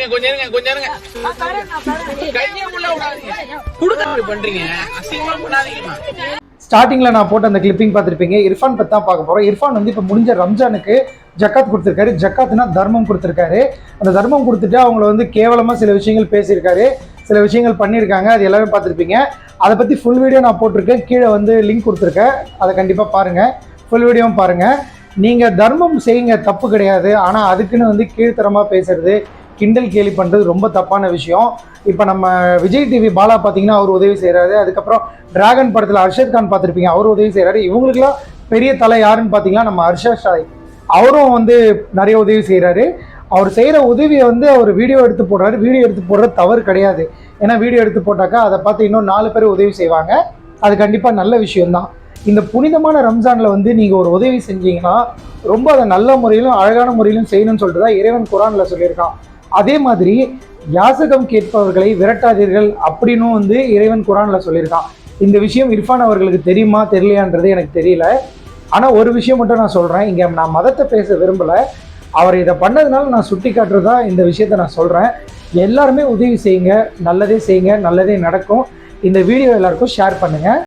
இருங்க கொஞ்சம் இருங்க கொஞ்சம் இருங்க. கையை உள்ள விடாதீங்க. கொடுக்க பண்றீங்க. அசிங்கமா பண்ணாதீங்கம்மா ஸ்டார்டிங்கில் நான் போட்ட அந்த கிளிப்பிங் பார்த்துருப்பீங்க. இர்ஃபான் பற்றி தான் பார்க்க போகிறோம் இர்ஃபான் வந்து இப்போ முடிஞ்ச ரம்ஜானுக்கு ஜக்காத் கொடுத்துருக்காரு. ஜக்காத்னா தர்மம் கொடுத்துருக்காரு. அந்த தர்மம் கொடுத்துட்டு அவங்கள வந்து கேவலமாக சில விஷயங்கள் பேசியிருக்காரு. சில விஷயங்கள் பண்ணியிருக்காங்க. அது எல்லாமே பார்த்துருப்பீங்க. அதை பற்றி ஃபுல் வீடியோ நான் போட்டிருக்கேன். கீழே வந்து லிங்க் கொடுத்துருக்கேன். அதை கண்டிப்பாக பாருங்கள் ஃபுல் வீடியோவும் பாருங்கள் நீங்கள் தர்மம் செய்யுங்க தப்பு கிடையாது. ஆனால் அதுக்குன்னு வந்து கீழ்த்தரமாக பேசுறது கிண்டல் கேலி பண்ணுறது ரொம்ப தப்பான விஷயம். இப்போ நம்ம விஜய் டிவி பாலா பார்த்தீங்கன்னா அவர் உதவி செய்கிறாரு அதுக்கப்புறம் டிராகன் படத்தில் அர்ஷத் கான் பார்த்துருப்பீங்க அவர் உதவி செய்கிறாரு இவங்களுக்குலாம் பெரிய தலை யாருன்னு பார்த்தீங்கன்னா நம்ம ஹர்ஷத் ஷாய் அவரும் வந்து நிறைய உதவி செய்கிறாரு அவர் செய்கிற உதவியை வந்து அவர் வீடியோ எடுத்து போடுறாரு. வீடியோ எடுத்து போடுறது தவறு கிடையாது. ஏன்னா வீடியோ எடுத்து போட்டாக்கா அதை பார்த்து இன்னும் நாலு பேர் உதவி செய்வாங்க. அது கண்டிப்பாக நல்ல விஷயம்தான். இந்த புனிதமான ரம்ஜானில் வந்து நீங்கள் ஒரு உதவி செஞ்சீங்கன்னா ரொம்ப அதை நல்ல முறையிலும் அழகான முறையிலும் செய்யணும்னு சொல்லிட்டு தான் இறைவன் குரானில் சொல்லியிருக்கான். அதே மாதிரி யாசகம் கேட்பவர்களை விரட்டாதீர்கள் அப்படின்னும் வந்து இறைவன் குரானில் சொல்லியிருக்கான். இந்த விஷயம் இர்ஃபான் அவர்களுக்கு தெரியுமா தெரியலையான்றது எனக்கு தெரியல. ஆனால் ஒரு விஷயம் மட்டும் நான் சொல்கிறேன் இங்கே நான் மதத்தை பேச விரும்பலை. அவர் இதை பண்ணதுனால நான் சுட்டி காட்டுறதா இந்த விஷயத்த நான் சொல்கிறேன் எல்லாருமே உதவி செய்யுங்க. நல்லதே செய்யுங்க. நல்லதே நடக்கும். இந்த வீடியோ எல்லாருக்கும் ஷேர் பண்ணுங்கள்